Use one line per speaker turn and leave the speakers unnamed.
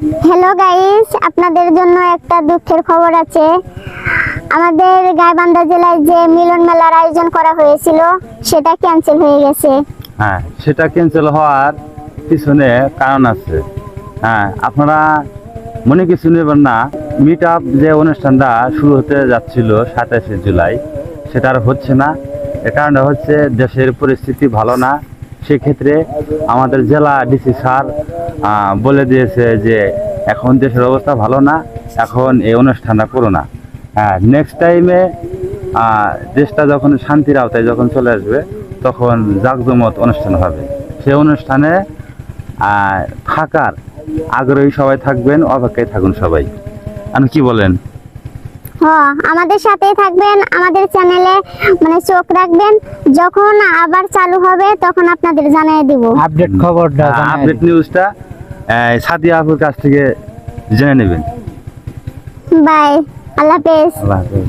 Hello guys আপনাদের জন্য একটা দুঃখের খবর আছে। আমাদের গাইবান্ধা জেলায় যে মিলন মেলার আয়োজন করা হয়েছিল, সেটা ক্যান্সেল হয়ে গেছে।
হ্যাঁ সেটা ক্যান্সেল হওয়ার পিছনে কারণ আছে। হ্যাঁ আপনারা মনে কিছু নেবেন না মিট আপ যে অনুষ্ঠানটা শুরু হতে যাচ্ছিল সাতাশে জুলাই, সেটা আর হচ্ছে না। এ কারণটা হচ্ছে দেশের পরিস্থিতি ভালো না। সেক্ষেত্রে আমাদের জেলা ডিসি স্যার বলে দিয়েছে যে এখন দেশের অবস্থা ভালো না, এখন এই অনুষ্ঠানটা করো না। হ্যাঁ নেক্সট টাইমে দেশটা যখন শান্তির আওতায় যখন চলে আসবে, তখন জাকজমত অনুষ্ঠান হবে। সেই অনুষ্ঠানে থাকার আগ্রহী সবাই থাকবেন, অপেক্ষায় থাকুন সবাই। আপনি কি বলেন?
হ আমাদের সাথে থাকবেন আমাদের চ্যানেলে মানে চোখ রাখবেন। যখন আবার চালু হবে তখন আপনাদের জানিয়ে দিব।
আপডেট খবরটা
আপডেট নিউজটা সাদিয়া আপুর কাছ থেকে জেনে নেবেন।
বাই আল্লাহ হাফেজ।
আল্লাহ হাফেজ।